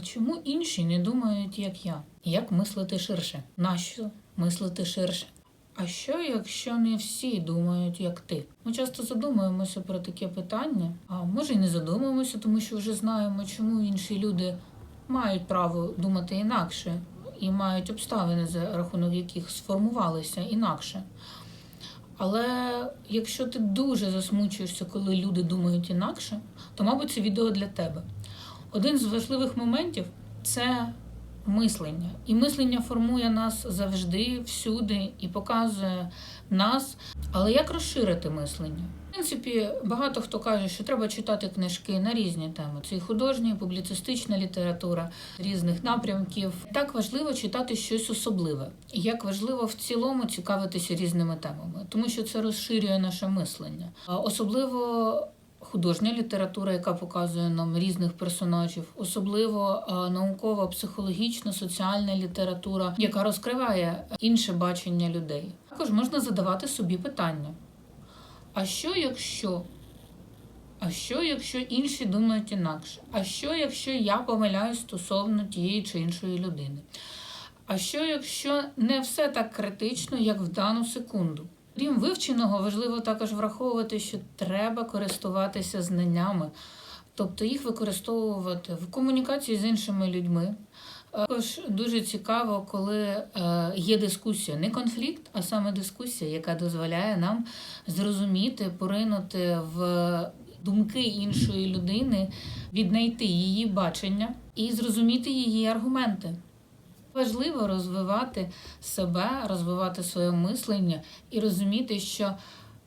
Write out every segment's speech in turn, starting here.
Чому інші не думають, як я? Як мислити ширше? Нащо мислити ширше? А що, якщо не всі думають, як ти? Ми часто задумуємося про таке питання, а може й не задумуємося, тому що вже знаємо, чому інші люди мають право думати інакше і мають обставини, за рахунок яких сформувалися інакше. Але якщо ти дуже засмучуєшся, коли люди думають інакше, то, мабуть, це відео для тебе. Один з важливих моментів це мислення. І мислення формує нас завжди, всюди і показує нас. Але як розширити мислення? В принципі, багато хто каже, що треба читати книжки на різні теми. Це і художня, і публіцистична література різних напрямків. Так важливо читати щось особливе. І як важливо в цілому цікавитися різними темами, тому що це розширює наше мислення. Особливо художня література, яка показує нам різних персонажів, особливо наукова, психологічна, соціальна література, яка розкриває інше бачення людей. Також можна задавати собі питання: а що якщо? А що, якщо інші думають інакше? А що, якщо я помиляюсь стосовно тієї чи іншої людини? А що, якщо не все так критично, як в дану секунду? Крім вивченого, важливо також враховувати, що треба користуватися знаннями, тобто їх використовувати в комунікації з іншими людьми. Також дуже цікаво, коли е, є дискусія, не конфлікт, а саме дискусія, яка дозволяє нам зрозуміти, поринути в думки іншої людини, віднайти її бачення і зрозуміти її аргументи. Важливо розвивати себе, розвивати своє мислення і розуміти, що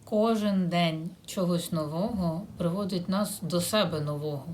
кожен день чогось нового приводить нас до себе нового.